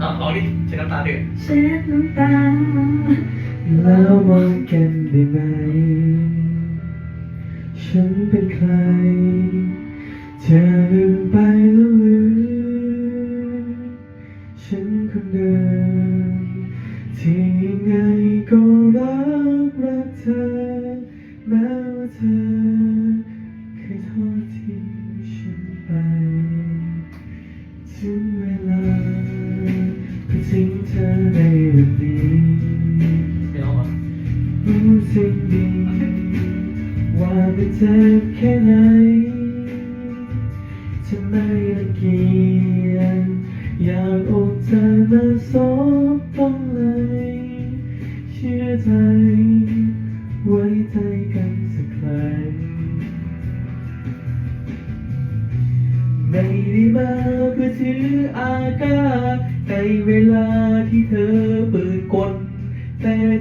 เอาเอาดิเช็ดน้ำตาเดือดเช็ดน้ำตาแล้วมองกันได้ไหม ฉันเป็นใคร เธอลืมไปแล้วหรือฉันคนเดิมที่ยังไงก็รักรักเธอแม้ว่าเธอ รู้สิ่งดีว่ามันเจ็บแค่ไหนจะไม่ละเกียจอยากอกเธอมาสบต้องเลยเชื่อใจไว้ใจกันสักครั้งไม่ได้มาเพื่อถืออากาศในเวลาที่เธอ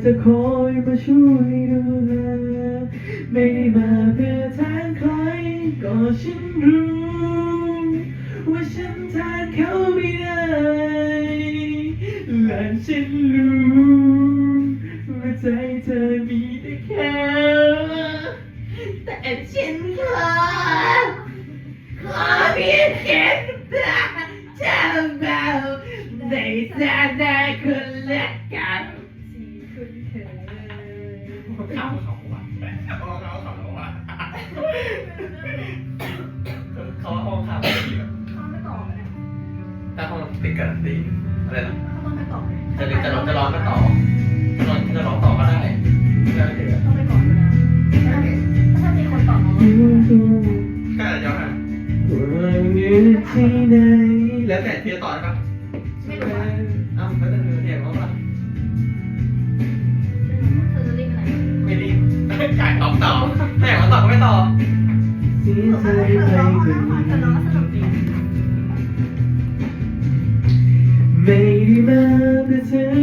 จะคอยมาช่วยดูแล ไม่ได้มาเพื่อแทนใคร ก็ฉันรู้ ว่าฉันแทนเขาไม่ได้และฉันรู้ว่าใจเธอมีแต่แค่แต่ฉันขอขอเพียงแค่ตาเจ้าเบาในฐานะคนละก ขาเขาว่ะเขาเขาเขาว่ะเขาห้องข้าวดีแบบเขาไม่ตอบนะถ้าห้องติดการันตีอะไรนะเขาต้องไปตอบเลยจะจะร้องจะร้องก็ต่อจะร้องจะร้องต่อก็ได้ไม่ได้เลยต้องไปก่อนเลยนะถ้ามีคนตอบมาว่ารู้ตัวก็อาจจะย้อนอะว่าอยู่ที่ไหนแล้วแต่ที่จะต่อนะครับไม่รู้ ไปต่อสีเคยเพลงถึงไม่ได้มาเพื่อเธอ